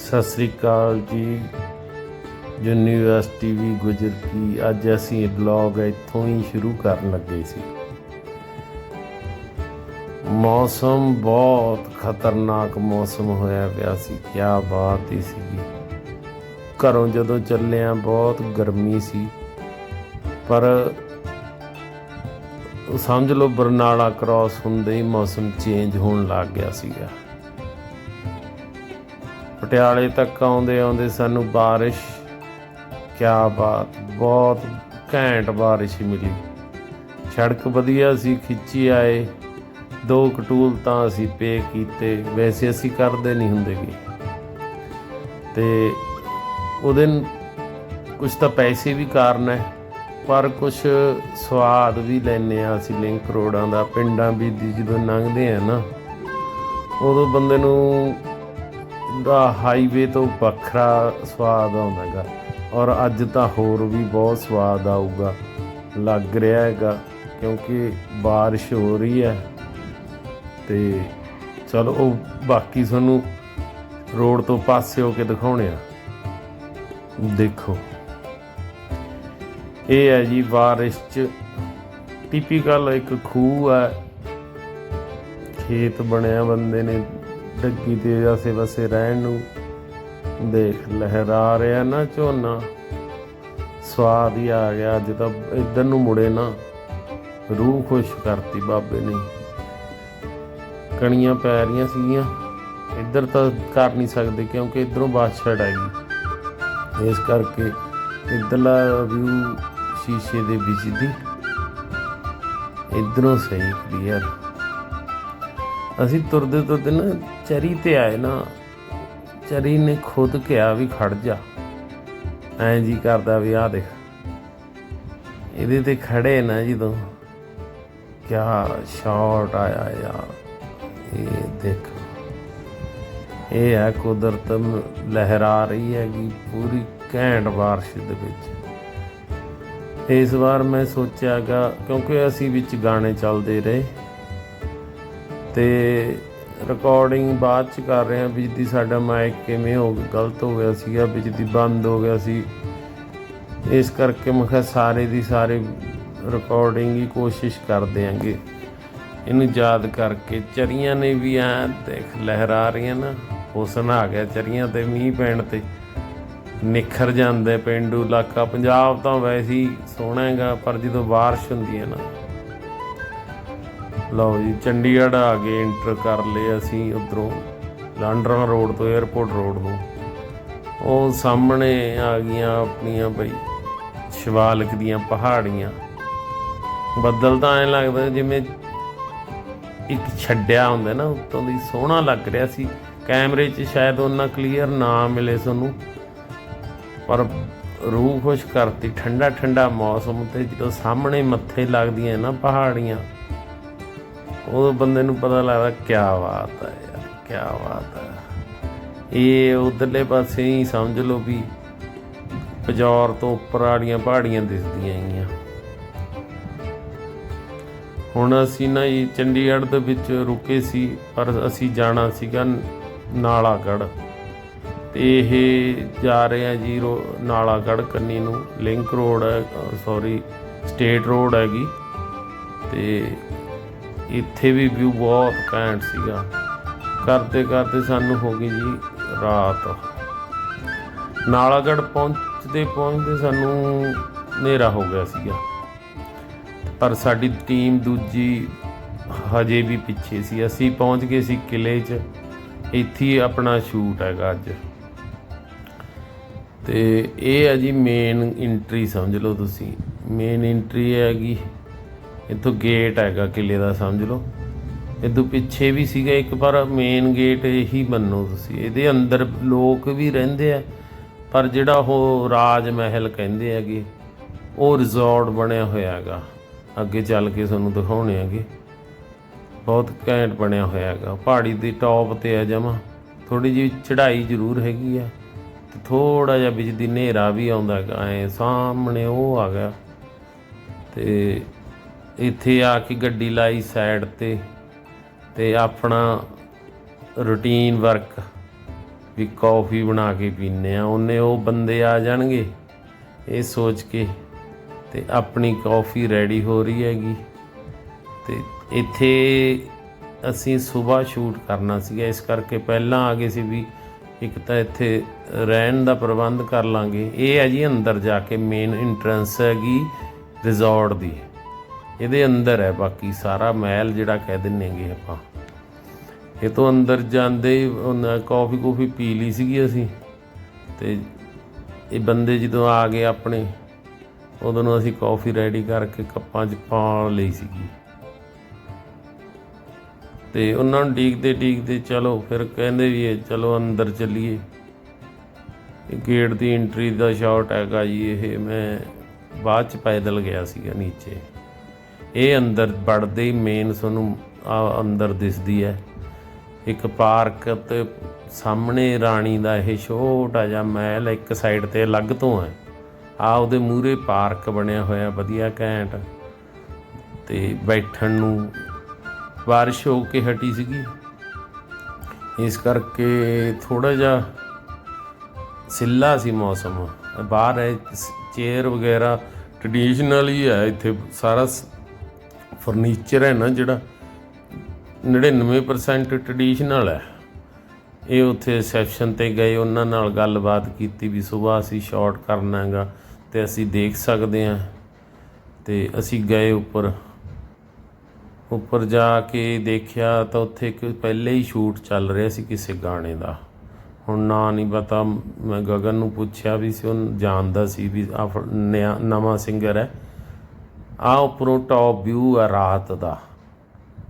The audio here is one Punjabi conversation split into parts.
ਸਤਿ ਸ੍ਰੀ ਅਕਾਲ ਜੀ। ਯੂਨੀਵਰਸਿਟੀ ਵੀ ਗੁਜਰ ਕੀ ਅੱਜ ਅਸੀਂ ਇਹ ਬਲੌਗ ਇੱਥੋਂ ਹੀ ਸ਼ੁਰੂ ਕਰਨ ਲੱਗੇ ਸੀ। ਮੌਸਮ ਬਹੁਤ ਖਤਰਨਾਕ ਮੌਸਮ ਹੋਇਆ ਪਿਆ ਸੀ। ਕੀ ਬਾਤ ਹੀ ਸੀਗੀ। ਘਰੋਂ ਜਦੋਂ ਚੱਲਿਆ, ਬਹੁਤ ਗਰਮੀ ਸੀ। ਪਰ ਸਮਝ ਲਓ ਬਰਨਾਲਾ ਕ੍ਰਾਸ ਹੁੰਦੇ ਹੀ ਮੌਸਮ ਚੇਂਜ ਹੋਣ ਲੱਗ ਗਿਆ ਸੀਗਾ। ਪਟਿਆਲੇ ਤੱਕ ਆਉਂਦੇ ਆਉਂਦੇ ਸਾਨੂੰ ਬਾਰਿਸ਼, ਕਿਆ ਬਾਤ, ਬਹੁਤ ਘੈਂਟ ਬਾਰਿਸ਼ ਮਿਲੀ। ਸੜਕ ਵਧੀਆ ਸੀ, ਖਿੱਚੀ ਆਏ, ਦੋ ਕਟੂਲ ਤਾਂ ਅਸੀਂ ਪੇ ਕੀਤੇ, ਵੈਸੇ ਅਸੀਂ ਕਰਦੇ ਨਹੀਂ ਹੁੰਦੇਗੇ ਤੇ ਉਹਦੇ ਕੁਝ ਤਾਂ ਪੈਸੇ ਵੀ ਕਾਰਨ ਹੈ ਪਰ ਕੁਝ ਸਵਾਦ ਵੀ ਲੈਨੇ ਆ ਅਸੀਂ ਲਿੰਕ ਰੋਡਾਂ ਦਾ, ਪਿੰਡਾਂ ਵੀ ਦੀ ਜਦੋਂ ਲੰਘਦੇ ਆ ਨਾ, ਉਦੋਂ ਬੰਦੇ ਨੂੰ ਦਾ ਹਾਈਵੇ ਤੋਂ ਵੱਖਰਾ ਸਵਾਦ ਆਉਂਦਾਗਾ। ਔਰ ਅੱਜ ਤਾਂ ਹੋਰ ਵੀ ਬਹੁਤ ਸਵਾਦ ਆਊਗਾ। ਲੱਗ ਰਿਹਾ ਹੈਗਾ, ਕਿਉਂਕਿ ਬਾਰਿਸ਼ ਹੋ ਰਹੀ ਹੈ। ਤੇ ਚਲੋ, ਉਹ ਬਾਕੀ ਤੁਹਾਨੂੰ ਰੋਡ ਤੋਂ ਪਾਸੇ ਹੋ ਕੇ ਦਿਖਾਉਣੇ ਆ। ਦੇਖੋ। ਇਹ ਹੈ ਜੀ ਬਾਰਿਸ਼ ਚ ਟਿਪੀਕਲ ਇੱਕ ਖੂਹ ਹੈ। ਖੇਤ ਬਣਿਆ ਬੰਦੇ ਨੇ ਡੱਗੀ ਤੇ ਆਸੇ ਵਸੇ ਰਹਿਣ ਨੂੰ। ਦੇਖ ਲਹਿਰਾ ਰਿਹਾ ਨਾ ਝੋਨਾ। ਸਵਾਦ ਹੀ ਆ ਗਿਆ ਅੱਜ ਤਾਂ, ਇੱਧਰ ਨੂੰ ਮੁੜੇ ਨਾ। ਰੂਹ ਖੁਸ਼ ਕਰਤੀ ਬਾਬੇ ਨੇ। ਕਣੀਆਂ ਪੈ ਰਹੀਆਂ ਸੀਗੀਆਂ। ਇੱਧਰ ਤਾਂ ਕਰ ਨਹੀਂ ਸਕਦੇ ਕਿਉਂਕਿ ਇਧਰੋਂ ਬਾਦਸ਼ਾਹ ਹੈਗੀ ਇਸ ਕਰਕੇ ਇੱਧਰਲਾ ਵਿਊ ਸ਼ੀਸ਼ੇ ਦੇ ਵਿੱਚ ਦੀ। ਇਧਰੋਂ ਸਹੀ ਕਲੀਅਰ ਅਸੀਂ ਤੁਰਦੇ ਤੁਰਦੇ ਨਾ ਚਰੀ ਤੇ ਆਏ ਨਾ, ਚਰੀ ਨੇ ਖੁਦ ਕਿਹਾ ਵੀ ਖੜ ਜਾ। ਐਂ ਜੀ ਕਰਦਾ ਵੀ ਆ ਦੇਖ। ਇਹਦੇ ਤੇ ਖੜੇ ਨਾ ਜਦੋਂ ਕਿਆ ਸ਼ਾਟ ਆਇਆ ਯਾਰ, ਇਹ ਦੇਖ। ਇਹ ਹੈ ਕੁਦਰਤ ਲਹਿਰਾ ਰਹੀ ਹੈਗੀ ਪੂਰੀ ਘੈਂਟ ਬਾਰਿਸ਼ ਦੇ ਵਿੱਚ। ਇਸ ਵਾਰ ਮੈਂ ਸੋਚਿਆਗਾ ਕਿਉਂਕਿ ਅਸੀਂ ਵਿੱਚ ਗਾਣੇ ਚੱਲਦੇ ਰਹੇ। ਤੇ ਰਿਕਾਰਡਿੰਗ ਬਾਅਦ ਚ ਕਰ ਰਹੇ ਹਾਂ ਬਿਜਲੀ ਸਾਡਾ ਮਾਈਕ ਕਿਵੇਂ ਹੋ ਗਿਆ, ਗਲਤ ਹੋ ਗਿਆ ਸੀਗਾ ਬਿਜਲੀ ਬੰਦ ਹੋ ਗਿਆ ਸੀ। ਇਸ ਕਰਕੇ ਮੈਂ ਕਿਹਾ ਸਾਰੇ ਦੀ ਸਾਰੇ ਰਿਕਾਰਡਿੰਗ ਹੀ ਕੋਸ਼ਿਸ਼ ਕਰਦੇ ਆਂਗੇ ਇਹਨੂੰ ਯਾਦ ਕਰਕੇ ਚਰੀਆਂ ਨੇ ਵੀ ਐ ਦੇਖ ਲਹਿਰਾ ਰਹੀਆਂ ਨਾ, ਹੁਸਨ ਆ ਗਿਆ ਚਰੀਆਂ ਤੇ ਮੀਂਹ ਪੈਣ ਤੇ। ਨਿਖਰ ਜਾਂਦੇ ਪਿੰਡੂ ਇਲਾਕਾ, ਪੰਜਾਬ ਤਾਂ ਵੈਸੇ ਹੀ ਸੋਹਣਾ ਹੈਗਾ, ਪਰ ਜਦੋਂ ਬਾਰਿਸ਼ ਹੁੰਦੀ ਹੈ ਨਾ ਲਓ ਜੀ, ਚੰਡੀਗੜ੍ਹ ਆ ਗਏ ਇੰਟਰ ਕਰ ਲਏ ਅਸੀਂ ਉਧਰੋਂ। ਲਾਂਡਰਾ ਰੋਡ ਤੋਂ 에어ਪੋਰਟ ਰੋਡ ਤੋਂ ਉਹ ਸਾਹਮਣੇ ਆ ਗਈਆਂ ਆਪਣੀਆਂ ਬਈ, ਸ਼ਿਵਾਲਿਕ ਦੀਆਂ ਪਹਾੜੀਆਂ। ਬੱਦਲ ਤਾਂ ਐਂ ਲੱਗਦਾ ਜਿਵੇਂ ਇੱਕ ਛੱਡਿਆ ਹੁੰਦਾ ਨਾ, ਉੱਤੋਂ ਦੀ ਸੋਹਣਾ ਲੱਗ ਰਿਹਾ ਸੀ। ਕੈਮਰੇ 'ਚ ਸ਼ਾਇਦ ਉਹਨਾਂ ਕਲੀਅਰ ਨਾ ਮਿਲੇ ਤੁਹਾਨੂੰ ਪਰ ਰੂਹ ਖੁਸ਼ ਕਰਤੀ ਠੰਡਾ ਠੰਡਾ ਮੌਸਮ ਤੇ ਜਦੋਂ ਸਾਹਮਣੇ ਮੱਥੇ ਲੱਗਦੀਆਂ ਨਾ ਪਹਾੜੀਆਂ ਉਹ ਬੰਦੇ ਨੂੰ ਪਤਾ ਲੱਗਦਾ ਕੀ ਬਾਤ ਹੈ ਯਾਰ ਕੀ ਬਾਤ ਹੈ। ਇਹ ਉਧਰਲੇ ਪਾਸੇ ਹੀ ਸਮਝ ਲਓ ਵੀ ਪਜੌਰ ਤੋਂ ਉੱਪਰ ਵਾਲੀਆਂ ਪਹਾੜੀਆਂ ਦਿਸਦੀਆਂ ਹੈਗੀਆਂ। ਹੁਣ ਅਸੀਂ ਨਾ ਇਹ ਚੰਡੀਗੜ੍ਹ ਦੇ ਵਿੱਚ ਰੁਕੇ ਸੀ, ਪਰ ਅਸੀਂ ਜਾਣਾ ਸੀਗਾ ਨਾਲਾਗੜ੍ਹ। ਤੇ ਇਹ ਜਾ ਰਹੇ ਆ ਜੀ ਰੋ- ਨਾਲਾਗੜ੍ਹ ਕੰਨੀ ਨੂੰ, ਲਿੰਕ ਰੋਡ ਹੈ ਸੌਰੀ ਸਟੇਟ ਰੋਡ ਹੈਗੀ। ਤੇ ਇੱਥੇ ਵੀ ਵਿਊ ਬਹੁਤ ਘੈਂਟ ਸੀਗਾ। ਕਰਦੇ ਕਰਦੇ ਸਾਨੂੰ ਹੋ ਗਈ ਜੀ ਰਾਤ। ਨਾਲਾਗੜ੍ਹ ਪਹੁੰਚਦੇ ਪਹੁੰਚਦੇ ਸਾਨੂੰ ਹਨੇਰਾ ਹੋ ਗਿਆ ਸੀਗਾ। ਪਰ ਸਾਡੀ ਟੀਮ ਦੂਜੀ ਹਜੇ ਵੀ ਪਿੱਛੇ ਸੀ। ਅਸੀਂ ਪਹੁੰਚ ਗਏ ਸੀ ਕਿਲੇ 'ਚ। ਇੱਥੇ ਆਪਣਾ ਸ਼ੂਟ ਹੈਗਾ ਅੱਜ। ਤੇ ਇਹ ਹੈ ਜੀ ਮੇਨ ਐਂਟਰੀ ਸਮਝ ਲਓ ਤੁਸੀਂ। ਮੇਨ ਐਂਟਰੀ ਹੈਗੀ ਇੱਥੋਂ ਗੇਟ ਹੈਗਾ ਕਿਲੇ ਦਾ, ਸਮਝ ਲਓ। ਇਦੋਂ ਪਿੱਛੇ ਵੀ ਸੀਗਾ ਇੱਕ, ਪਰ ਮੇਨ ਗੇਟ ਇਹੀ ਮੰਨੋ ਤੁਸੀਂ। ਇਹਦੇ ਅੰਦਰ ਲੋਕ ਵੀ ਰਹਿੰਦੇ ਆ, ਪਰ ਜਿਹੜਾ ਉਹ ਰਾਜ ਮਹਿਲ ਕਹਿੰਦੇ ਹੈਗੇ, ਉਹ ਰਿਜ਼ੋਰਟ ਬਣਿਆ ਹੋਇਆ ਹੈਗਾ। ਅੱਗੇ ਚੱਲ ਕੇ ਤੁਹਾਨੂੰ ਦਿਖਾਉਣੇ ਹੈਗੇ। ਬਹੁਤ ਘੈਂਟ ਬਣਿਆ ਹੋਇਆ ਹੈਗਾ। ਪਹਾੜੀ ਦੀ ਟੌਪ ਤੇ ਆ ਜਮਾ। ਥੋੜੀ ਜਿਹੀ ਚੜ੍ਹਾਈ ਜ਼ਰੂਰ ਹੈਗੀ ਆ। ਤੇ ਥੋੜਾ ਜਿਹਾ ਵਿੱਚ ਦੀ ਹਨੇਰਾ ਵੀ ਆਉਂਦਾ ਹੈਗਾ। ਐ ਸਾਹਮਣੇ ਉਹ ਆ ਗਿਆ। ਤੇ ਇੱਥੇ ਆ ਕੇ ਗੱਡੀ ਲਾਈ ਸਾਈਡ ਤੇ ਤੇ ਆਪਣਾ ਰੂਟੀਨ ਵਰਕ ਵੀ ਕੌਫੀ ਬਣਾ ਕੇ ਪੀਨੇ ਆ। ਉਹਨੇ ਉਹ ਬੰਦੇ ਆ ਜਾਣਗੇ, ਇਹ ਸੋਚ ਕੇ ਤੇ ਆਪਣੀ ਕੌਫੀ ਰੈਡੀ ਹੋ ਰਹੀ ਹੈਗੀ। ਤੇ ਇੱਥੇ ਅਸੀਂ ਸਵੇਰ ਸ਼ੂਟ ਕਰਨਾ ਸੀਗਾ। ਇਸ ਕਰਕੇ ਪਹਿਲਾਂ ਆ ਗਏ ਸੀ ਵੀ ਇੱਕ ਤਾਂ ਇੱਥੇ ਰਹਿਣ ਦਾ ਪ੍ਰਬੰਧ ਕਰ ਲਾਂਗੇ। ਇਹ ਹੈ ਜੀ ਅੰਦਰ ਜਾ ਕੇ ਮੇਨ ਐਂਟਰੈਂਸ ਹੈਗੀ ਰਿਜ਼ੋਰਟ ਦੀ। ਇਹਦੇ ਅੰਦਰ ਹੈ ਬਾਕੀ ਸਾਰਾ ਮਹਿਲ ਜਿਹੜਾ ਕਹਿ ਦਿੰਨੇਗੇ ਆਪਾਂ। ਇਹ ਤੋਂ ਅੰਦਰ ਜਾਂਦੇ ਹੀ ਉਹਨਾਂ ਕਾਫੀ ਕੂਫੀ ਪੀ ਲਈ ਸੀਗੀ ਅਸੀਂ ਤੇ ਇਹ ਬੰਦੇ ਜਦੋਂ ਆ ਗਏ ਆਪਣੇ, ਉਦੋਂ ਨੂੰ ਅਸੀਂ ਕਾਫੀ ਰੈਡੀ ਕਰਕੇ ਕੱਪਾਂ 'ਚ ਪਾ ਲਈ ਸੀਗੀ। ਤੇ ਉਹਨਾਂ ਨੂੰ ਡੀਕਦੇ ਡੀਕਦੇ ਚਲੋ ਫਿਰ ਕਹਿੰਦੇ ਵੀ ਇਹ ਚਲੋ ਅੰਦਰ ਚੱਲੀਏ। ਇਹ ਗੇਟ ਦੀ ਐਂਟਰੀ ਦਾ ਸ਼ਾਟ ਹੈਗਾ ਜੀ, ਇਹ ਮੈਂ ਬਾਅਦ ਚ ਪੈਦਲ ਗਿਆ ਸੀਗਾ ਨੀਚੇ। ਇਹ ਅੰਦਰ ਵੜਦੇ ਹੀ ਮੇਨ ਤੁਹਾਨੂੰ ਅੰਦਰ ਦਿਸਦੀ ਹੈ। ਇੱਕ ਪਾਰਕ ਤੇ ਸਾਹਮਣੇ ਰਾਣੀ ਦਾ ਇਹ ਛੋਟਾ ਜਿਹਾ ਮਹਿਲ ਇੱਕ ਸਾਈਡ ਤੇ ਅਲੱਗ ਤੋਂ ਹੈ। ਆ ਉਹਦੇ ਮੂਹਰੇ ਪਾਰਕ ਬਣਿਆ ਹੋਇਆ, ਵਧੀਆ ਘੈਂਟ। ਤੇ ਬੈਠਣ ਨੂੰ ਬਾਰਿਸ਼ ਹੋ ਕੇ ਹਟੀ ਸੀਗੀ। ਇਸ ਕਰਕੇ ਥੋੜਾ ਜਿਹਾ ਸਿੱਲਾ ਸੀ ਮੌਸਮ। ਬਾਹਰ ਹੈ, ਚੇਅਰ ਵਗੈਰਾ ਟ੍ਰੈਡੀਸ਼ਨਲ ਹੀ ਹੈ, ਇੱਥੇ ਸਾਰਾ ਫਰਨੀਚਰ ਹੈ ਨਾ ਜਿਹੜਾ 99% ਟ੍ਰੈਡੀਸ਼ਨਲ ਹੈ। ਇਹ ਉੱਥੇ ਰਿਸੈਪਸ਼ਨ ਤੇ ਗਏ, ਉਹਨਾਂ ਨਾਲ ਗੱਲਬਾਤ ਕੀਤੀ ਵੀ ਸਵੇਰ ਅਸੀਂ ਸ਼ਾਰਟ ਕਰਨਾ ਹੈਗਾ ਤੇ ਅਸੀਂ ਦੇਖ ਸਕਦੇ ਹਾਂ। ਤੇ ਅਸੀਂ ਗਏ ਉੱਪਰ। ਉੱਪਰ ਜਾ ਕੇ ਦੇਖਿਆ ਤਾਂ ਉੱਥੇ ਇੱਕ ਪਹਿਲੇ ਹੀ ਸ਼ੂਟ ਚੱਲ ਰਿਹਾ ਸੀ ਕਿਸੇ ਗਾਣੇ ਦਾ। ਹੁਣ ਨਾ ਨਹੀਂ ਪਤਾ, ਮੈਂ ਗਗਨ ਨੂੰ ਪੁੱਛਿਆ ਵੀ ਸੀ, ਉਹ ਜਾਣਦਾ ਸੀ ਵੀ ਆ ਨਵਾਂ ਸਿੰਗਰ ਹੈ। ਆ ਉੱਪਰੋਂ ਟੌਪ ਵਿਊ ਆ ਰਾਤ ਦਾ,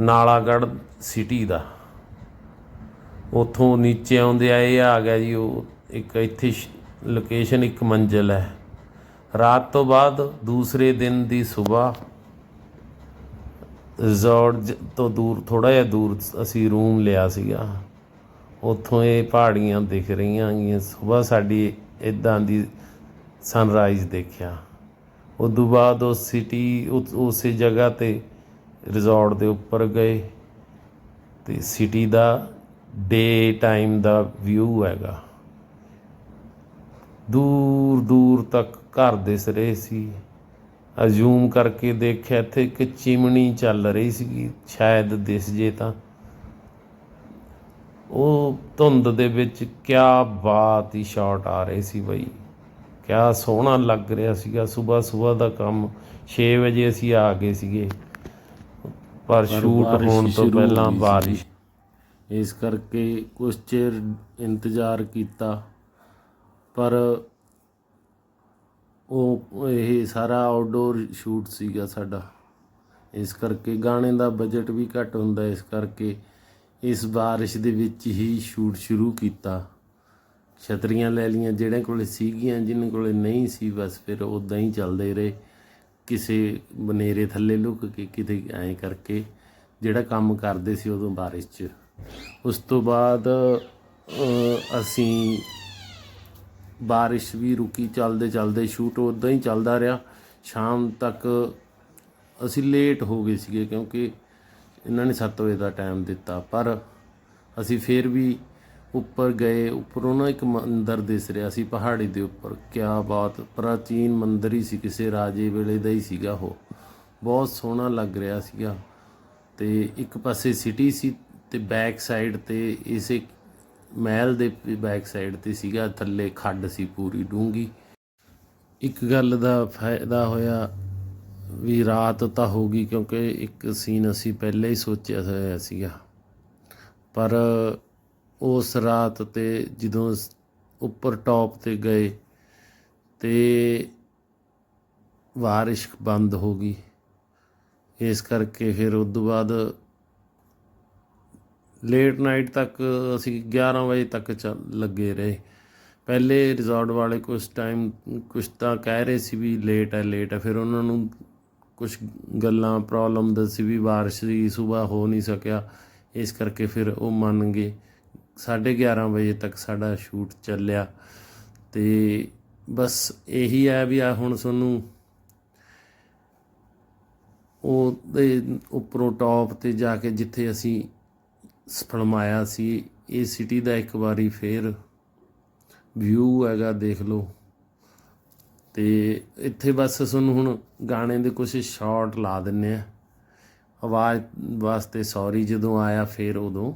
ਨਾਲਾਗੜ੍ਹ ਸਿਟੀ ਦਾ। ਉਥੋਂ ਨੀਚੇ ਆਉਂਦੇ ਇਹ ਆ ਗਿਆ ਜੀ ਉਹ, ਇੱਕ ਇੱਥੇ ਲੋਕੇਸ਼ਨ ਇੱਕ ਮੰਜ਼ਿਲ ਹੈ। ਰਾਤ ਤੋਂ ਬਾਅਦ ਦੂਸਰੇ ਦਿਨ ਦੀ ਸਵੇਰ ਰਿਜ਼ੋਰਟ ਜ- ਤੋਂ ਦੂਰ ਥੋੜਾ ਜਿਹਾ ਦੂਰ ਅਸੀਂ ਰੂਮ ਲਿਆ ਸੀਗਾ। ਉੱਥੋਂ ਇਹ ਪਹਾੜੀਆਂ ਦਿਖ ਰਹੀਆਂ ਗੀਆਂ ਸਵੇਰ ਸਾਡੀ ਇਦਾਂ ਦੀ ਸਨਰਾਈਜ਼ ਦੇਖਿਆ। ਉਦੋਂ ਬਾਅਦ ਉਹ ਸਿਟੀ ਉਸੇ ਜਗ੍ਹਾ ਤੇ ਰਿਜ਼ੋਰਟ ਦੇ ਉੱਪਰ ਗਏ ਤੇ ਸਿਟੀ ਦਾ ਡੇ ਟਾਈਮ ਦਾ ਵਿਊ ਹੈਗਾ। ਦੂਰ ਦੂਰ ਤੱਕ ਘਰ ਦਿਸ ਰਹੇ ਸੀ। ਅਜ਼ੂਮ ਕਰਕੇ ਦੇਖਿਆ ਇੱਥੇ ਇੱਕ ਚਿਮਣੀ ਚੱਲ ਰਹੀ ਸੀਗੀ, ਸ਼ਾਇਦ ਦਿਸ ਜੇ ਤਾਂ। ਉਹ ਧੁੰਦ ਦੇ ਵਿੱਚ ਕਿਆ ਬਾਤ ਹੀ ਸ਼ਾਟ ਆ ਰਹੇ ਸੀ ਬਈ। ਕਿਆ ਸੋਹਣਾ ਲੱਗ ਰਿਹਾ ਸੀਗਾ ਸਵੇਰ ਸਵੇਰ ਦਾ ਕੰਮ। 6 ਵਜੇ ਅਸੀਂ ਆ ਗਏ ਸੀਗੇ। ਪਰ ਸ਼ੂਟ ਹੋਣ ਤੋਂ ਪਹਿਲਾਂ। ਬਾਰਿਸ਼। ਇਸ ਕਰਕੇ ਕੁਝ ਚਿਰ ਇੰਤਜ਼ਾਰ ਕੀਤਾ। ਪਰ ਉਹ ਇਹ ਸਾਰਾ ਆਊਟਡੋਰ ਸ਼ੂਟ ਸੀਗਾ ਸਾਡਾ। ਇਸ ਕਰਕੇ ਗਾਣੇ ਦਾ ਬਜਟ ਵੀ ਘੱਟ ਹੁੰਦਾ। ਇਸ ਕਰਕੇ ਇਸ ਬਾਰਿਸ਼ ਦੇ ਵਿੱਚ ਹੀ ਸ਼ੂਟ ਸ਼ੁਰੂ ਕੀਤਾ। ਛਤਰੀਆਂ ਲੈ ਲੀਆਂ ਜਿਹੜੇ ਕੋਲੇ ਸੀਗੀਆਂ, ਜਿਨ੍ਹਾਂ ਕੋਲੇ ਨਹੀਂ ਸੀ, ਬਸ ਫਿਰ ਉਦਾਂ ਹੀ ਚੱਲਦੇ ਰਹੇ। ਕਿਸੇ ਬਨੇਰੇ ਥੱਲੇ ਲੁਕ ਕੇ, ਕਿਤੇ ਐਂ ਕਰਕੇ ਜਿਹੜਾ ਕੰਮ ਕਰਦੇ ਸੀ ਉਦੋਂ ਬਾਰਿਸ਼ 'ਚ। ਉਸ ਤੋਂ ਬਾਅਦ ਅਸੀਂ ਬਾਰਿਸ਼ ਵੀ ਰੁਕੀ, ਚੱਲਦੇ ਚੱਲਦੇ ਸ਼ੂਟ ਉਦਾਂ ਹੀ ਚੱਲਦਾ ਰਿਹਾ। ਸ਼ਾਮ ਤੱਕ ਅਸੀਂ ਲੇਟ ਹੋ ਗਏ ਸੀਗੇ, ਕਿਉਂਕਿ ਇਹਨਾਂ ਨੇ 7 ਵਜੇ ਦਾ ਟਾਈਮ ਦਿੱਤਾ, ਪਰ ਅਸੀਂ ਫੇਰ ਵੀ ਉੱਪਰ ਗਏ, ਉੱਪਰੋਂ ਨਾ ਇੱਕ ਮੰਦਿਰ ਦਿਸ ਰਿਹਾ ਸੀ ਪਹਾੜੀ ਦੇ ਉੱਪਰ। ਕਿਆ ਬਾਤ, ਪ੍ਰਾਚੀਨ ਮੰਦਿਰ ਹੀ ਸੀ, ਕਿਸੇ ਰਾਜੇ ਵੇਲੇ ਦਾ ਹੀ ਸੀਗਾ ਉਹ। ਬਹੁਤ ਸੋਹਣਾ ਲੱਗ ਰਿਹਾ ਸੀਗਾ। ਤੇ ਇੱਕ ਪਾਸੇ ਸਿਟੀ ਸੀ ਤੇ ਬੈਕ ਸਾਈਡ ਤੇ ਇਸੇ ਮਹਿਲ ਦੇ ਬੈਕ ਸਾਈਡ ਤੇ ਸੀਗਾ, ਥੱਲੇ ਖੱਡ ਸੀ ਪੂਰੀ ਡੂੰਗੀ ਇੱਕ ਗੱਲ ਦਾ ਫਾਇਦਾ ਹੋਇਆ ਵੀ ਰਾਤ ਤਾਂ ਹੋ ਗਈ ਕਿਉਂਕਿ ਇੱਕ ਸੀਨ ਅਸੀਂ ਪਹਿਲੇ ਹੀ ਸੋਚਿਆ ਹੋਇਆ ਸੀਗਾ। ਪਰ ਉਸ ਰਾਤ ਤੇ ਜਦੋਂ ਉੱਪਰ ਟੌਪ ਤੇ ਗਏ ਤੇ ਬਾਰਿਸ਼ ਬੰਦ ਹੋ ਗਈ। ਇਸ ਕਰਕੇ ਫਿਰ ਉਸ ਤੋਂ ਬਾਅਦ ਲੇਟ ਨਾਈਟ ਤੱਕ ਅਸੀਂ 11 ਵਜੇ ਤੱਕ ਚੱਲ ਲੱਗੇ ਰਹੇ। ਪਹਿਲੇ ਰਿਜ਼ੋਰਟ ਵਾਲੇ ਕੁਝ ਟਾਈਮ ਕੁਝ ਤਾਂ ਕਹਿ ਰਹੇ ਸੀ ਵੀ ਲੇਟ ਹੈ ਲੇਟ ਹੈ ਫਿਰ ਉਹਨਾਂ ਨੂੰ ਕੁਝ ਗੱਲਾਂ ਪ੍ਰੋਬਲਮ ਦੱਸੀ ਵੀ ਬਾਰਿਸ਼ ਦੀ ਸਵੇਰ ਹੋ ਨਹੀਂ ਸਕਿਆ। ਇਸ ਕਰਕੇ ਫਿਰ ਉਹ ਮੰਨ ਗਏ। 11:30 ਵਜੇ ਤੱਕ ਸਾਡਾ ਸ਼ੂਟ ਚੱਲਿਆ। ਤੇ ਬਸ ਇਹੀ ਹੈ ਵੀ ਆ ਹੁਣ ਤੁਹਾਨੂੰ ਉਹ ਦੇ ਉੱਪਰੋਂ ਟੌਪ ਤੇ ਜਾ ਕੇ ਜਿੱਥੇ ਅਸੀਂ ਫਿਲਮਾਇਆ ਸੀ, ਇਹ ਸਿਟੀ ਦਾ ਇੱਕ ਵਾਰੀ ਫੇਰ ਵਿਊ ਹੈਗਾ ਦੇਖ ਲਓ। ਤੇ ਇੱਥੇ ਬਸ ਤੁਹਾਨੂੰ ਹੁਣ ਗਾਣੇ ਦੇ ਕੁਝ ਸ਼ਾਰਟ ਲਾ ਦਿੰਨੇ ਆ। ਆਵਾਜ਼ ਵਾਸਤੇ ਸੌਰੀ ਜਦੋਂ ਆਇਆ ਫੇਰ ਉਦੋਂ।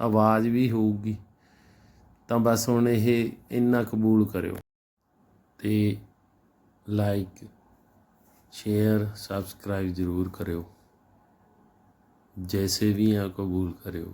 ਆਵਾਜ਼ ਵੀ ਹੋਊਗੀ, ਤਾਂ ਬਸ ਹੁਣ ਇਹ ਇੰਨਾ ਕਬੂਲ ਕਰਿਓ ਤੇ ਲਾਈਕ ਸ਼ੇਅਰ ਸਬਸਕ੍ਰਾਈਬ ਜ਼ਰੂਰ ਕਰਿਓ। ਜੈਸੇ ਵੀ ਆ ਕਬੂਲ ਕਰਿਓ।